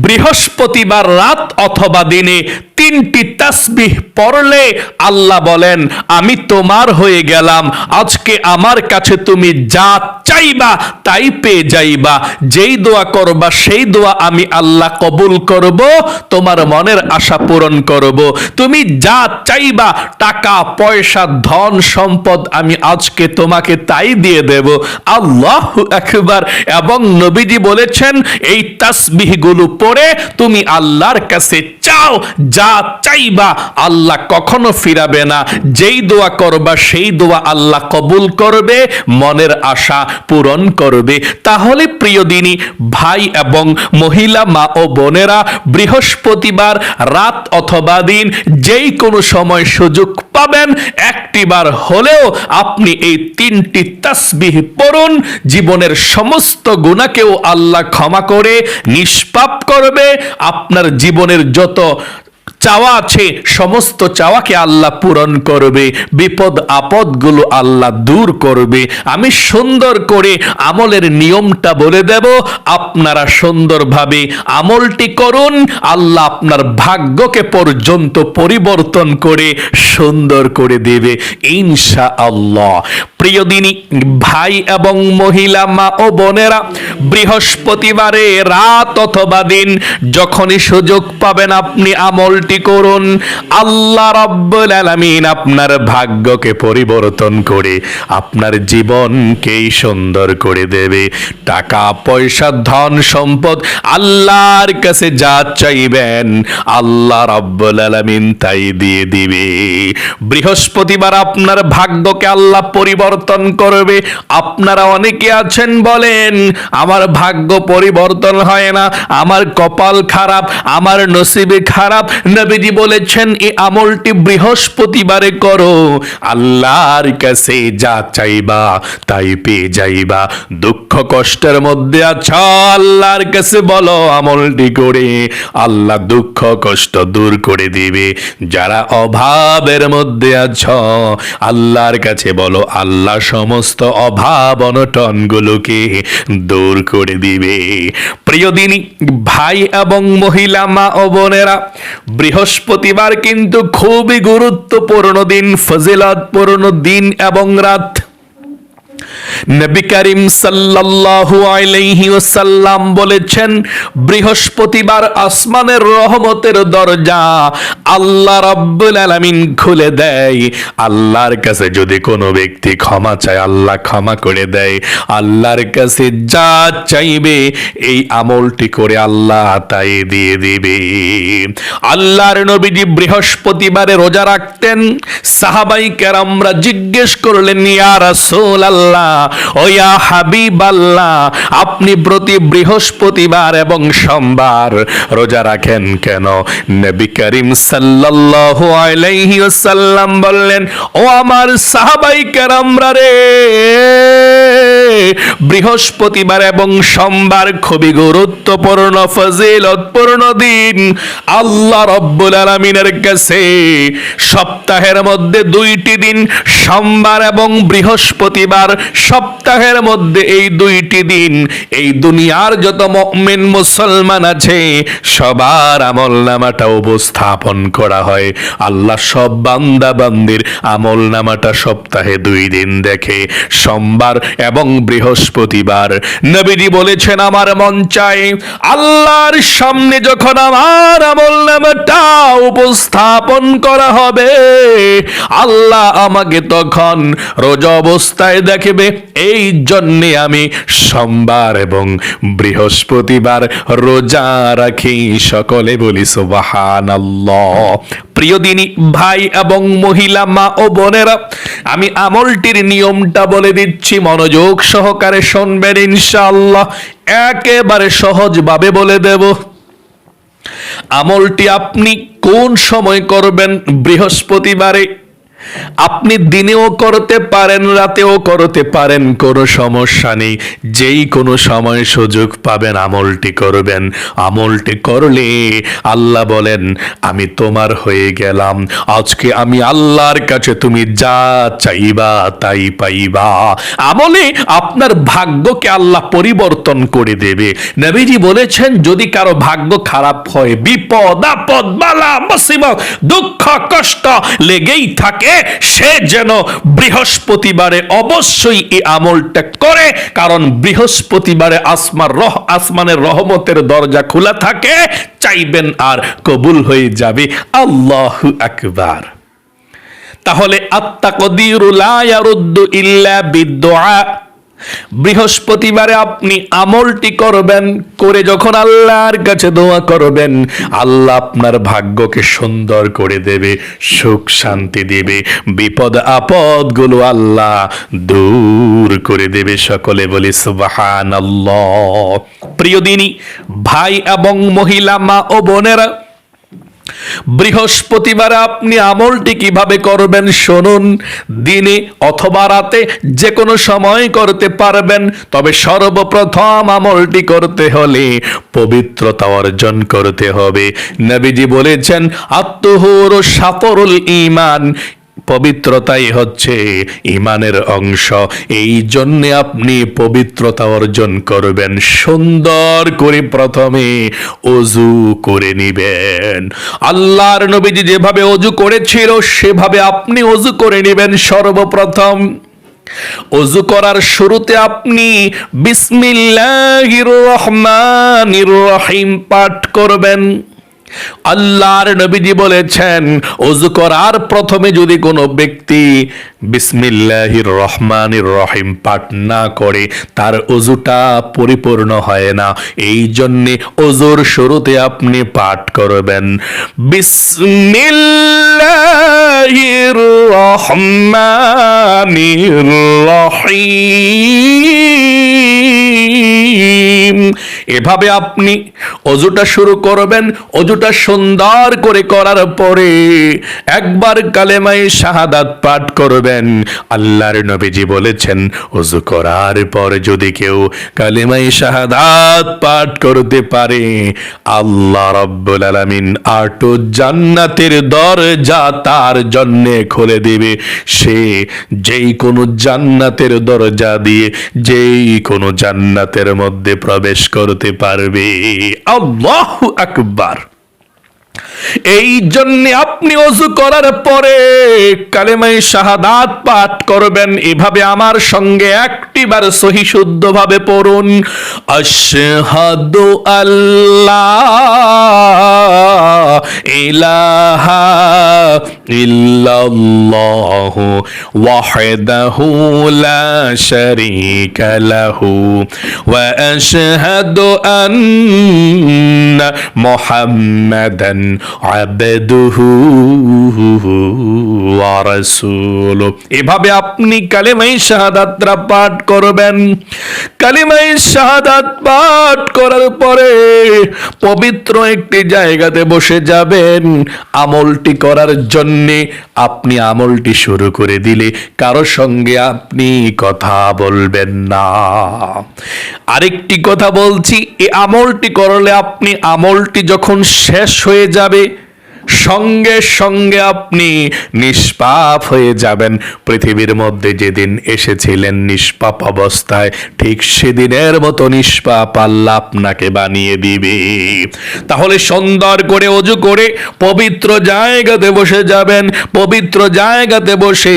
বৃহস্পতিবার রাত অথবা দিনে তিনটি তাসবিহ পড়লে আল্লাহ বলেন, আমি তোমার হয়ে গেলাম। আজকে আমার কাছে তুমি যা চাইবা তাই পেয়ে যাইবা। যেই দোয়া করবা, সেই দোয়া আমি আল্লাহ কবুল করব, তোমার মনের আশা পূরণ করব। তুমি যা চাইবা, টাকা, পয়সা, ধন, সম্পদ আমি আজকে তোমাকে তাই দিয়ে দেব। আল্লাহ একবার এবং নবীজি বলেছেন, এই তাসবিহগুলো পড়ে তুমি আল্লাহর কাছে চাও, যা চাইবা, আল্লাহ কখনো ফিরাবে না। যেই দোয়া করবা, সেই দোয়া আল্লাহ কবুল করবে, মনের আশা পূরণ করবে। তাহলে প্রিয় দিনী, ভাই এবং মহিলা, মা ও বোনেরা, বৃহস্পতিবার, রাত অথবা দিন, যেই কোনো সময় সুযোগ পাবেন, একটিবার হলেও আপনি এই তিনটি তাসবিহ পড়ুন। জীবনের সমস্ত গুণাকেও আল্লাহ ক্ষমা করে, নিষ্পাপ করবে। আপনার জীবনের যত চাওয়া আছে, সমস্ত চাওয়াকে আল্লাহ পূরণ করবে, বিপদ আপদগুলো আল্লাহ দূর করবে। আমি সুন্দর করে আমলের নিয়মটা বলে দেব, আপনারা সুন্দরভাবে আমলটি করুন, আল্লাহ আপনার ভাগ্যকে পর্যন্ত পরিবর্তন করে সুন্দর করে দেবে। ইনশা আল্লাহ প্রিয় ভাই এবং মহিলা, মা ও বোনেরা, বৃহস্পতিবারে রাত অথবা দিন যখনই সুযোগ পাবেন আপনি আমলটি করুন। আল্লাহ রাব্বুল আলামিন আপনার ভাগ্যকে পরিবর্তন করে আপনার জীবনকেই সুন্দর করে দেবে। টাকা, পয়সা, ধন, সম্পদ আল্লাহর কাছে যা চাইবেন আল্লাহ রাব্বুল আলামিন তাই দিয়ে দিবে। বৃহস্পতিবার আপনার ভাগ্যকে আল্লাহ পরিবর্তন করবে। আপনারা অনেকে আছেন বলেন, আমার ভাগ্য পরিবর্তন হয় না, আমার কপাল খারাপ, আমার নসিবে খারাপ। নবীজি বলেছেন এই আমলটি বৃহস্পতিবারে করো। আল্লাহর কাছে যা চাইবা তাই পেয়ে যাইবা। দুঃখ কষ্টের মধ্যে আছো, আল্লাহর কাছে বলো আমলটি করে। আল্লাহ দুঃখ কষ্ট দূর করে দিবে। যারা অভাবের মধ্যে আছো, আল্লাহর কাছে বলো আল্লাহ সমস্ত অভাব অনটন গুলোকে দূর করে দিবে। প্রিয় দিনী, ভাই এবং মহিলা, মা ও বোনেরা, বৃহস্পতিবার কিন্তু খুবই গুরুত্বপূর্ণ দিন, ফজিলতপূর্ণ দিন এবং রাত। নবী করিম সাল্লাল্লাহু আলাইহি ওয়াসাল্লাম বলেছেন, বৃহস্পতিবার আসমানের রহমতের দরজা আল্লাহ রাব্বুল আলামিন খুলে দেয়। আল্লাহর কাছে যদি কোনো ব্যক্তি ক্ষমা চায়, আল্লাহ ক্ষমা করে দেয়। আল্লাহর কাছে যা চাইবে, এই আমলটি করে আল্লাহ তাই দিয়ে দিবে। আল্লাহর নবীজি বৃহস্পতিবারে রোজা রাখতেন। সাহাবাই কেরামরা জিজ্ঞেস করলেন, ইয়া রাসূল আল্লাহ ও ইয়া হাবিব আল্লাহ আপনি প্রতি বৃহস্পতিবার এবং সোমবার রোজা রাখেন কেন? নবী করিম সাল্লাল্লাহু আলাইহি ওয়াসাল্লাম বললেন, ও আমার সাহাবাই কেরামরা রে, বৃহস্পতিবার এবং সোমবার খুবই গুরুত্বপূর্ণ, ফজিলতপূর্ণ দিন। আল্লাহ রব্বুল আলামিনের কাছে সপ্তাহের মধ্যে দুইটি দিন, সোমবার এবং বৃহস্পতিবার সপ্তাহের মধ্যে এই দুইটি দিন, এই দুনিয়ার যত মুমিন মুসলমান আছে, সবার আমল নামাটা উপস্থাপন করা হয়। আল্লাহ সব বান্দা বান্দির আমল নামাটা সপ্তাহে দুই দিন দেখে। সোমবার এবং বৃহস্পতিবার নবীজি বলেছেন, আমার মন চাই আল্লাহর সামনে যখন আমার আমল নামাটা উপস্থাপন করা হবে, আল্লাহ আমাকে তখন রোজ অবস্থায় দেখবে এই জন্যে আমি সোমবার এবং বৃহস্পতিবার রোজা রাখি। সকলে বলি সুবাহান প্রিয় দিনী, ভাই এবং মহিলা, মা ও বোনেরা, আমি আমলটির নিয়মটা বলে দিচ্ছি। মনোযোগ সহকারে শুনবেন ইনশাআল্লাহ। একেবারে সহজভাবে বলে দেব। আমলটি আপনি কোন সময় করবেন? বৃহস্পতিবারে আপনি দিনেও করতে পারেন, রাতেও করতে পারেন, কোনো সমস্যা নেই। যেই কোনো সময় সুযোগ পাবেন, আমলটি করবেন। আমলটি করলে আল্লাহ বলেন, আমি তোমার হয়ে গেলাম। আজকে আমি আল্লাহর কাছে তুমি যা চাইবা, তাই পাইবা। আমলে আপনার ভাগ্যকে আল্লাহ পরিবর্তন করে দেবে। নবীজি বলেছেন, যদি কারও ভাগ্য খারাপ হয়, বিপদ, আপদ, বালা, মুসিবত, দুঃখ, কষ্ট লেগেই থাকে সে যেন বৃহস্পতিবারে অবশ্যই এই আমলটা করে, কারণ বৃহস্পতিবারে আসমার রহ, আসমানের রহমতের দরজা খোলা থাকে, চাইবেন আর কবুল হয়ে যাবে। আল্লাহ আকবার। তাহলে আত্মা কদিরুল্লা ইল্লা বিদ্যা বৃহস্পতিবারে আপনি আমলটি করবেন করে যখন আল্লাহর কাছে দোয়া করবেন, আল্লাহ আপনার ভাগ্যকে সুন্দর করে দেবে, সুখ শান্তি দেবে, বিপদ আপদগুলো আল্লাহ দূর করে দেবে। সকলে বলি সুবাহান প্রিয় দিনী, ভাই এবং মহিলা, মা ও বোনেরা বৃহস্পতিবার আপনি আমলটি কীভাবে করবেন শুনুন। দিনে অথবা রাতে যে কোনো সময় করতে পারবেন, তবে সর্বপ্রথম আমলটি করতে হলে পবিত্রতা অর্জন করতে হবে। নবীজি বলেছেন, আত্মহর সাফরুল ইমান পবিত্রতাই হচ্ছে ইমানের অংশ। এই জন্যে আপনি পবিত্রতা অর্জন করবেন। সুন্দর করে প্রথমে অজু করে নিবেন। আল্লাহর নবীজি যেভাবে অজু করেছিল, সেভাবে আপনি অজু করে নেবেন সর্বপ্রথম। অজু করার শুরুতে আপনি বিসমিল্লাহির রহমানির রহিম পাঠ করবেন। আল্লাহর নবীজি বলেছেন অজু করার প্রথমে যদি কোনো ব্যক্তি বিসমিল্লাহির রহমানির রহিম পাঠ না করে, তার অজুটা পরিপূর্ণ হয় না। এই জন্যে অজুর শুরুতে আপনি পাঠ করবেন, বিসমিল্লাহির রহমানির রহিম। এভাবে আপনি অজুটা শুরু করবেন অজুটা সুন্দর করে করার পরে একবার কালেমাই শাহাদাত পাঠ করবেন। আল্লাহর নবীজি বলেছেন অজু করার পর যদি কেউ কালেমাই শাহাদাত পাঠ করতে পারে, আল্লাহ রব্বুল আলামিন আটো জান্নাতের দরজা তার জন্য খুলে দিবে। সে যেই কোনো জান্নাতের দরজা দিয়ে যেই কোনো জান্নাতের মধ্যে প্রবেশ করতে পারবে। আল্লাহ আকবার। এই জন্য আপনি অজু করার পরে কালেমাই শাহাদাত পাঠ করবেন। এভাবে আমার সঙ্গে একটিবার সহি শুদ্ধ ভাবে পড়ুন। আশহাদু আল্লাহ ইলাহা ইল্লাল্লাহ ওয়াহদাহু লা শারীকা লাহু ওয়া আশহাদু আন্না মুহাম্মাদান এভাবে আপনি কালেমাই শাহাদাতরা পাঠ করবেন। কালেমাই শাহাদাত পাঠ করার পরে পবিত্র একটি জায়গাতে বসে যাবেন। আমলটি করার জন্যে আপনি আমলটি শুরু করে দিলে কারও সঙ্গে আপনি কথা বলবেন না। আরেকটি কথা বলছি এই আমলটি করলে আপনি আমলটি যখন শেষ হয়ে যাবে সঙ্গে সঙ্গে আপনি নিষ্পাপ হয়ে যাবেন। পৃথিবীর মধ্যে যেদিন এসেছিলেন নিষ্পাপ অবস্থায়, ঠিক সেদিনের মতো নিষ্পাপ আল্লাহ আপনাকে বানিয়ে দিবে। তাহলে সুন্দর করে অজু করে পবিত্র জায়গাতে বসে যাবেন। পবিত্র জায়গাতে বসে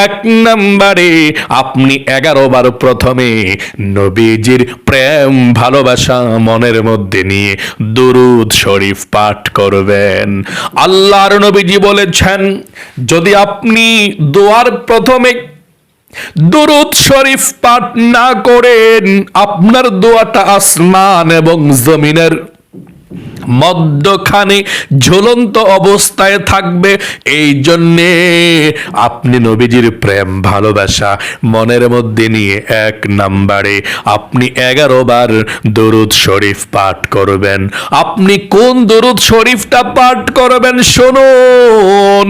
এক নম্বরে আপনি এগারো বার প্রথমে নবীজির প্রেম ভালোবাসা মনের মধ্যে নিয়ে দুরুদ শরীফ পাঠ করবেন। আল্লাহর নবীজি বলেছেন, যদি আপনি দোয়ার প্রথমে দুরুদ শরীফ পাঠ না করেন, আপনার দোয়াটা আসমান এবং জমিনের মধ্যখানে ঝুলন্ত অবস্থায় থাকবে। এই জন্যে আপনি নবীজির প্রেম, ভালোবাসা মনের মধ্যে নিয়ে এক নাম্বারে আপনি এগারো বার দরুদ শরীফ পাঠ করবেন। আপনি কোন দরুদ শরীফটা পাঠ করবেন, শুনুন।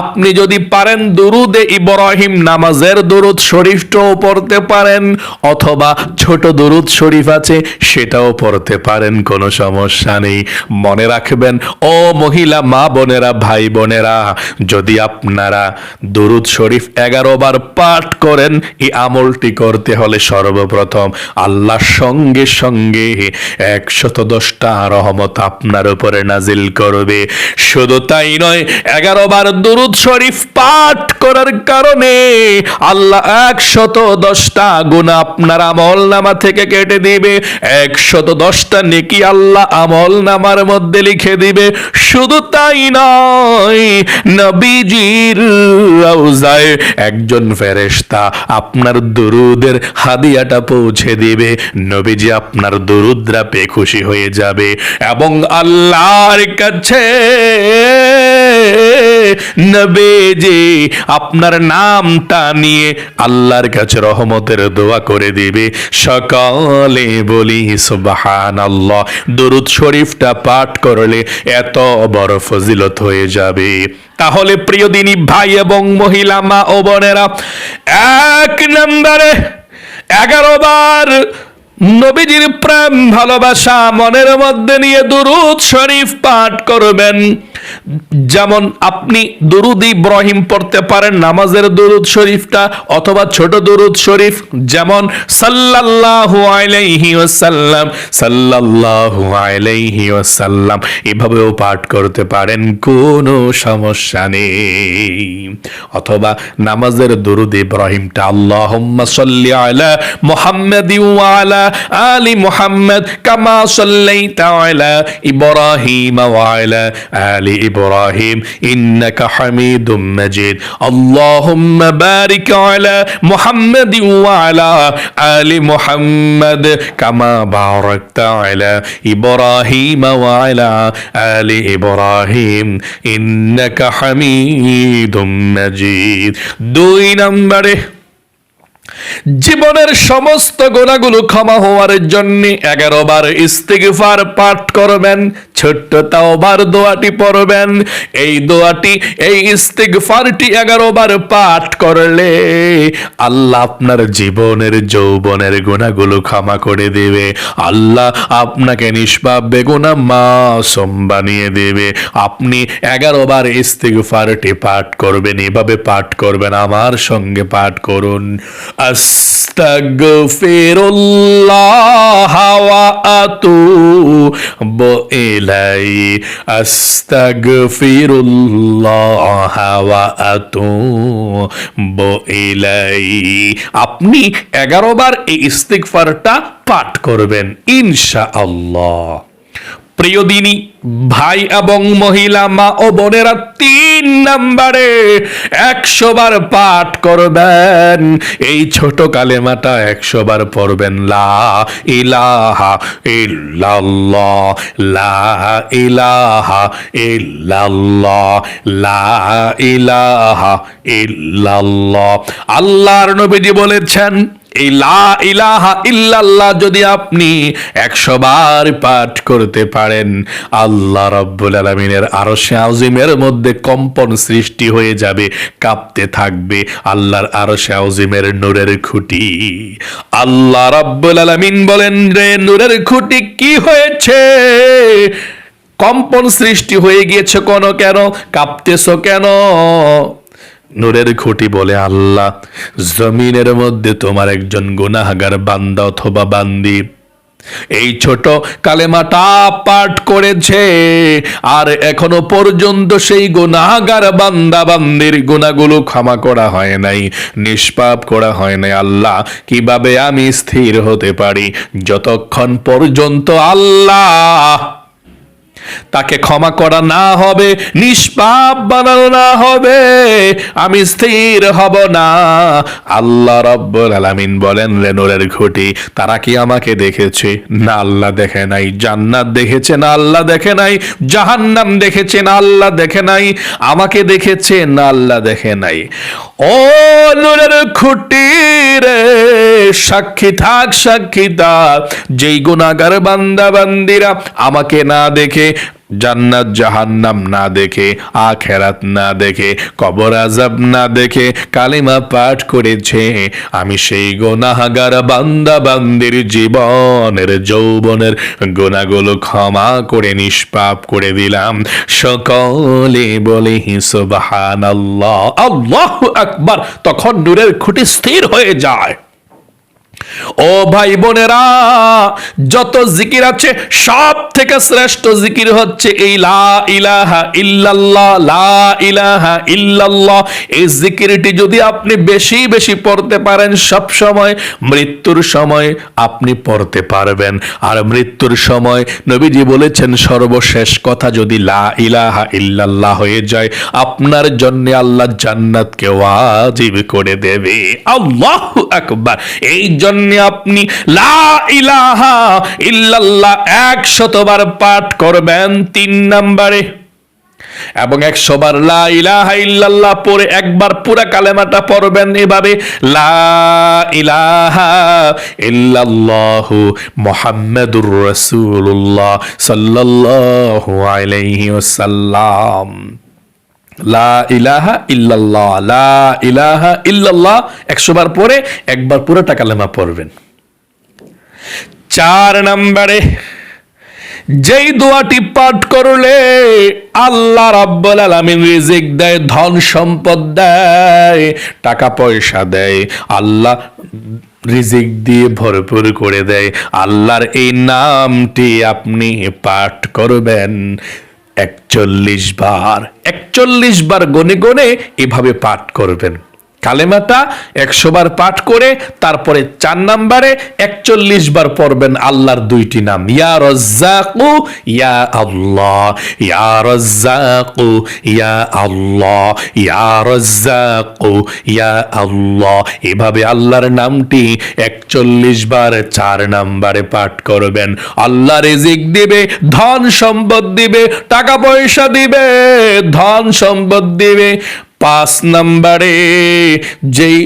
আপনি যদি পারেন দুরুদে ইব্রাহিম নামাজের দুরুদ শরীফটাও পড়তে পারেন, অথবা ছোট দুরুদ শরীফ আছে, সেটাও পড়তে পারেন, কোনো সমস্যা নেই। মনে রাখবেন, ও মহিলা, মা বোনেরা, ভাই বোনেরা, যদি আপনারা দুরুদ শরীফ এগারো বার পাঠ করেন, এই আমলটি করতে হলে সর্বপ্রথম আল্লাহর সঙ্গে সঙ্গে একশত দশটা রহমত আপনার উপরে নাজিল করবে। শুধু তাই নয়, এগারো বার দুরুদ শরীফ পাঠ করার কারণে আল্লাহ একশত দশটা গুণ আপনার আমল নামা থেকে কেটে দিবে। একশত দশটা নেকি আল্লাহ আমল নামার মধ্যে লিখে দিবে। শুধু তাই নয়, নবীজির রওজায় একজন ফেরেশতা আপনার দুরুদের হাদিয়াটা পৌঁছে দিবে। নবীজি আপনার দুরুদরা পেয়ে খুশি হয়ে যাবে এবং আল্লাহর কাছে নবীজি, আপনার নামটা নিয়ে আল্লাহর কাছে রহমতের দোয়া করে দিবে। সকালে বলি, সুবহানাল্লাহ, দরুদ শরীফটা পাঠ করলে এত বড় ফজিলত হয়ে যাবে। তাহলে প্রিয় দিনী ভাই এবং মহিলা, মা ও বোনেরা, এক নম্বরে এগারো বার নবীজির প্রেম, ভালোবাসা, মনের মধ্যে নিয়ে দুরুদ শরীফ পাঠ করবেন। যেমন আপনি দুরুদ ইব্রাহিম পড়তে পারেন, নামাজের দুরুদ শরীফটা অথবা ছোট দুরুদ শরীফ, যেমন সাল্লাল্লাহু আলাইহি ওয়াসাল্লাম, সাল্লাল্লাহু আলাইহি ওয়াসাল্লাম। এভাবেও পাঠ করতে পারেন, কোনো সমস্যা নেই। অথবা নামাজের দুরুদ ইব্রাহিমটা, আল্লাহুম্মা সাল্লি আলা মুহাম্মাদি ওয়া আলা আলি মুহাম্মাদ কামা সাল্লাইতা আলা ইব্রাহিম ওয়া আলা আলি ইব্রাহিম ইন্নাকা হামিদুম মাজিদ। আল্লাহুম্মা বারিক আলা মুহাম্মাদ ওয়া আলা আলি মুহাম্মাদ কামা বারাকতা আলা ইব্রাহিম ওয়া আলা ইব্রাহিম। ইন্নাকা হামিদুম মাজিদ। দুই নম্বরে জীবনের সমস্ত গোনাগুলো ক্ষমা হওয়ার জন্য এগারো বার ইস্তিগফার পাঠ করবেন। ছোট্ট তাওবার দোয়াটি পড়বেন। এই দোয়াটি, এই ইস্তিগফারটি এগারো বার পাঠ করলে আল্লাহ আপনার জীবনের, যৌবনের গুণাগুলো ক্ষমা করে দেবে। আল্লাহ আপনাকে নিষ্পাপ বেগুনা মাসম বানিয়ে দেবে। আপনি এগারো বার ইস্তিগফারটি পাঠ করবেন, এভাবে পাঠ করবেন, আমার সঙ্গে পাঠ করুন। আস্তাগফিরুল্লাহ ওয়া আতুবু ইলাই أستغفر ওয়া وأتوب ইলাই আপনি এগারো বার এই ইস্তিগফারটা পাঠ করবেন ইনশাআল্লাহ। প্রিয় দিনী ভাই এবং মহিলা, মা ও বোনেরা তিন নাম্বারে একশো বার পাঠ করবেন। এই ছোট কালেমাটা একশো বার পড়বেন। লা ইলাহা ইল্লাল্লাহ, লা ইলাহা ইল্লাল্লাহ, লা ইলাহা ইল্লাল্লাহ। আল্লাহর নবীজি বলেছেন এই লা ইলাহা ইল্লাল্লাহ যদি আপনি একশো বার পাঠ করতে পারেন, আল্লাহ রব্বুল আলমিনের আরশে আজিমের মধ্যে কম্পন সৃষ্টি হয়ে যাবে, কাঁপতে থাকবে আল্লাহর আরশে আজিমের নূরের খুঁটি। আল্লাহ রব্বুল আলমিন বলেন, রে নূরের খুঁটি কি হয়েছে? কম্পন সৃষ্টি হয়ে গিয়েছে কোন কেন? কাঁপতেছ কেন? নূরের খুঁটি বলে, আল্লাহ, জমিনের মধ্যে তোমার একজন গুনাহাগার বান্দা অথবা বান্দি। এই ছোট কালেমাটা পাঠ করেছে, আর এখনও পর্যন্ত সেই গুনাহাগার বান্দা বান্দির গুণাগুলো ক্ষমা করা হয় নাই, নিষ্পাপ করা হয় নাই। আল্লাহ, কীভাবে আমি স্থির হতে পারি? যতক্ষণ পর্যন্ত আল্লাহ তাকে ক্ষমা করা না হবে, নিষ্পাপ বানানো না হবে। আমি স্থির হব না। আল্লাহ রব্বুল আলামিন বলেন রেনুরের ঘুটি, তারা কি আমাকে দেখেছে? না, আল্লাহ দেখে নাই। জান্নাত দেখেছে না, আল্লাহ দেখে নাই। জাহান্নাম দেখেছে না, আল্লাহ দেখে নাই। আমাকে দেখেছে না, আল্লাহ দেখে নাই। ও নূরের খুঁটি রে। সাক্ষী থাক সাক্ষী থাক। যেই গুণাগার বান্দা বান্দিরা আমাকে না দেখে জান্নাত জাহান্নাম না দেখে, আখেরাত না দেখে, কবর আজাব না দেখে, কালিমা পাঠ করেছে। আমি সেই গোনাহাগার বান্দা বান্দির জীবনের, যৌবনের গোনাগুলো ক্ষমা করে, নিষ্পাপ করে দিলাম। সকলে বলে সুবহান আল্লাহ আল্লাহ আকবার, তখন নূরের খুঁটি স্থির হয়ে যায়। ও ভাই বোনেরা, যত জিকির আছে সব থেকে শ্রেষ্ঠ জিকির হচ্ছে এই লা ইলাহা ইল্লাল্লাহ, লা ইলাহা ইল্লাল্লাহ। এই জিকিরটি যদি আপনি বেশি বেশি পড়তে পারেন, সব সময় মৃত্যুর সময় আপনি পড়তে পারবেন। আর মৃত্যুর সময় নবীজি বলেছেন, সর্বশেষ কথা যদি লা ইলাহা ইল্লাল্লাহ হয়ে যায়, আপনার জন্য আল্লাহ জান্নাতকে ওয়াজিব করে দেবে। আল্লাহু আকবার। এই জন্য আপনি লা ইলাহা ইল্লাল্লাহ একশতবার পাঠ করবেন তিন নম্বরে। এবং একশো বার লা ইলাহা ইল্লাল্লাহ পরে একবার পুরা কালেমাটা পড়বেন এভাবে, লা ইলাহা ইল্লাল্লাহু মুহাম্মাদুর রাসূলুল্লাহ সাল্লাল্লাহু আলাইহি ওয়াসাল্লাম। লা ইলাহা ইল্লাল্লাহ, লা ইলাহা ইল্লাল্লাহ, একশো বার পরে একবার পুরোটা কালেমা পড়বেন। চার নম্বরে, যেই দোয়াটি পাঠ করলে আল্লাহ রাব্বুল আলামিন রিজিক দেয়, ধন সম্পদ দেয়, টাকা পয়সা দেয়, আল্লাহ রিজিক দিয়ে ভরপুর করে দেয়। আল্লাহর এই নামটি আপনি পাঠ করবেন একচল্লিশ বার একচল্লিশ বার গনে গনে এভাবে পাঠ করবেন। কালেমাটা একশো বার পাঠ করে, তারপরে চার নাম্বারে একচল্লিশ বার পড়বেন আল্লাহর দুইটি নাম। ইয়া রজ্জাকু, ইয়া আল্লাহ। ইয়া রজ্জাকু, ইয়া আল্লাহ। ইয়া রজ্জাকু, ইয়া আল্লাহ। এভাবে আল্লাহর নামটি একচল্লিশ বার চার নাম্বারে পাঠ করবেন। আল্লাহ রিজিক দিবে, ধন সম্পদ দিবে, টাকা পয়সা দিবে, ধন সম্পদ দিবে পাঁচ নম্বরে যেই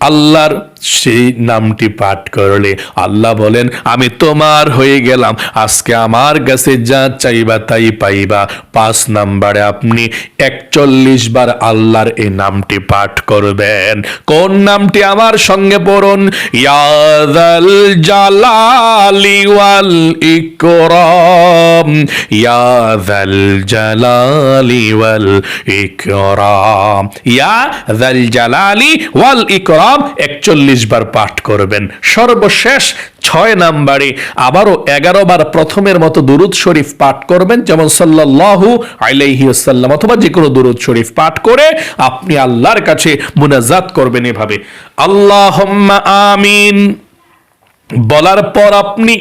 আল্লাহর সেই নামটি পাঠ করলে আল্লাহ বলেন, আমি তোমার হয়ে গেলাম, আজকে আমার কাছে যা চাইবা তাই পাইবা। পাঁচ নাম্বারে আপনি একচল্লিশ বার আল্লাহর এই নামটি পাঠ করবেন। কোন নামটি আমার সঙ্গে পড়ুন? ইয়াদাল জালালি ওয়াল ইকরাম। ইয়াদাল জালালি ওয়াল ইকরাম। ইয়াদাল জালালি ওয়াল ইকরাম। একচল্লিশ বার পাঠ করবেন। সর্বশেষ ছয় নাম্বারে আবারও এগারো বার প্রথমের মতো দুরুদ শরীফ পাঠ করবেন, যেমন সাল্লাল্লাহু আলাইহিসাল্লাম অথবা যে কোনো দুরুদ শরীফ পাঠ করে আপনি আল্লাহর কাছে মুনাজাত করবেন এভাবে। আল্লাহ আমিন। বলার পর আপনি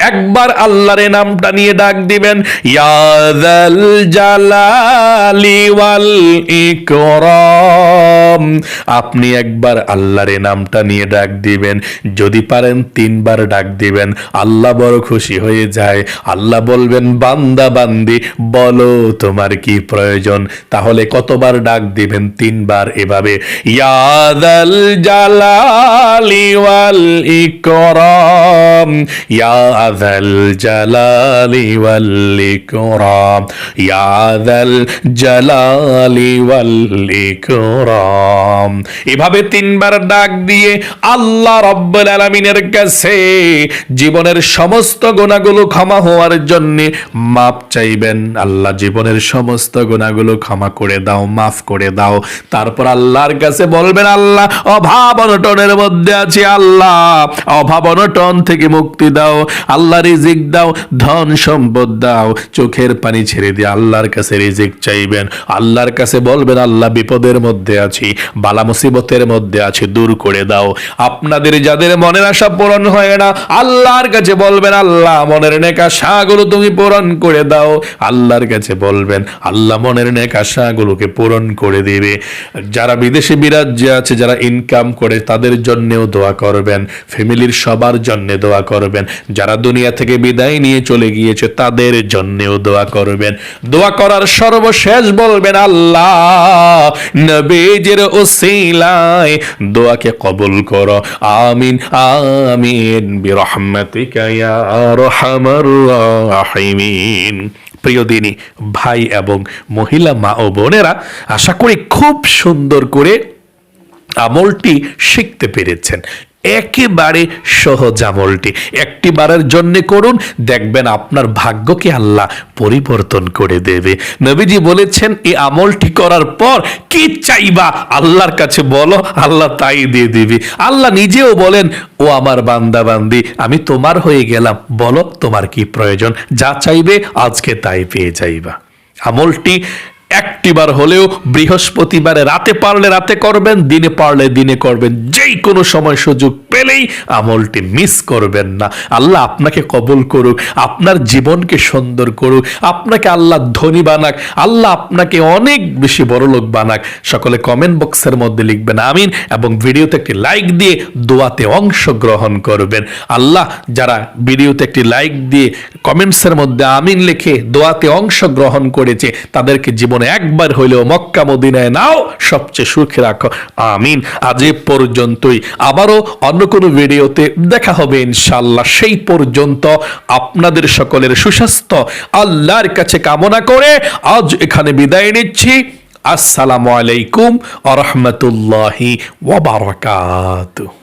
একবার আল্লাহর নামটা নিয়ে ডাক দিবেন ইয়াদাল জালালি ওয়াল ইকরাম। আপনি একবার আল্লাহর নামটা নিয়ে ডাক দিবেন, যদি পারেন তিনবার ডাক দিবেন, আল্লাহ বড় খুশি হয়ে যায়। আল্লাহ বলবেন, বান্দা, বান্দি, বলো তোমার কি প্রয়োজন? তাহলে কতবার ডাক দিবেন? তিনবার এভাবে ইয়াদাল জালালি ওয়াল ইকরাম। ইয়া ذا الجلال والإكرام يا ذا الجلال والإكرام এভাবে তিনবার ডাক দিয়ে আল্লাহ রব্বুল আলামিনের কাছে জীবনের সমস্ত গুণাগুলো ক্ষমা হওয়ার জন্য মাপ চাইবেন আল্লাহ জীবনের সমস্ত গুণাগুলো ক্ষমা করে দাও মাফ করে দাও তারপর আল্লাহর কাছে বলবেন আল্লাহ অভাব অনটনের মধ্যে আছি আল্লাহ অভাব অনটন থেকে মুক্তি দাও আল্লাহ রিজিক দাও, ধন সম্পদ দাও, চোখের পানি ছেড়ে দিয়ে আল্লাহর কাছে রিজিক চাইবেন। আল্লাহর কাছে বলবেন, আল্লাহ বিপদের মধ্যে আছি, বালা মুসিবতের মধ্যে আছি, দূর করে দাও। আপনাদের যাদের মনের আশা পূরণ হয় না, আল্লাহর কাছে বলবেন, আল্লাহ, মনের নেক আশাগুলো তুমি পূরণ করে দাও। আল্লাহর কাছে বলবেন, আল্লাহ মনের নেক আশাগুলোকে পূরণ করে দিবে। যারা বিদেশে বিরাজ্যে আছে, যারা ইনকাম করে, তাদের জন্যেও দোয়া করবেন। ফ্যামিলির সবার জন্য দোয়া করবেন। যারা দুনিয়া থেকে বিদায় নিয়ে চলে গিয়েছে, তাদের জন্যেও দোয়া করবেন। দোয়া করার সর্বশেষ বলবেন, আল্লাহ নবীজির ওসিলায় দোয়াকে কবুল করো। আমিন আমিন, বিরহমাতিকা ইয়া আরহামার রাহিমিন। প্রিয় দিনী, ভাই এবং মহিলা, মা ও বোনেরা, আশা করি খুব সুন্দর করে আমলটি শিখতে পেরেছেন। একেবারে সহজ একটি বারের জন্য করুন, দেখবেন আপনার ভাগ্যকে আল্লাহ পরিবর্তন করে দেবে। নবীজি বলেছেন এই আমলটি করার পর কি চাইবা? আল্লাহর কাছে বলো, আল্লাহ তাই দিয়ে দিবে। আল্লাহ নিজেও বলেন, ও আমার বান্দা বান্দি আমি তোমার হয়ে গেলাম। বলো, তোমার কি প্রয়োজন? যা চাইবে, আজকে তাই পেয়ে যাইবা। আমলটি একটিবার হলেও বৃহস্পতিবারে রাতে পারলে রাতে করবেন, দিনে পারলে দিনে করবেন। যেই কোনো সময় সুযোগ পেলেই আমলটি মিস করবেন না। আল্লাহ আপনাকে কবুল করুক, আপনার জীবনকে সুন্দর করুক, আপনাকে আল্লাহ ধনী বানাক, আল্লাহ আপনাকে অনেক বেশি বড়লোক বানাক। সকলে কমেন্ট বক্সের মধ্যে লিখবেন, আমিন, এবং ভিডিওতে একটি লাইক দিয়ে দোয়াতে অংশগ্রহণ করবেন। আল্লাহ যারা ভিডিওতে একটি লাইক দিয়ে কমেন্টসের মধ্যে আমিন লিখে দোয়াতে অংশগ্রহণ করেছে, তাদেরকে জীবনে একবার হইলেও মক্কা মদিনায় নাও, সবচেয়ে সুখে রাখো। আমিন। আজ এ পর্যন্তই। আবারও অন্য কোনো ভিডিওতে দেখা হবে ইনশাল্লাহ সেই পর্যন্ত আপনাদের সকলের সুস্বাস্থ্য, আল্লাহর কাছে কামনা করে আজ এখানে বিদায় নিচ্ছি। আসসালামু আলাইকুম আ রহমতুল্লাহি ওয়াবারাকাতুহু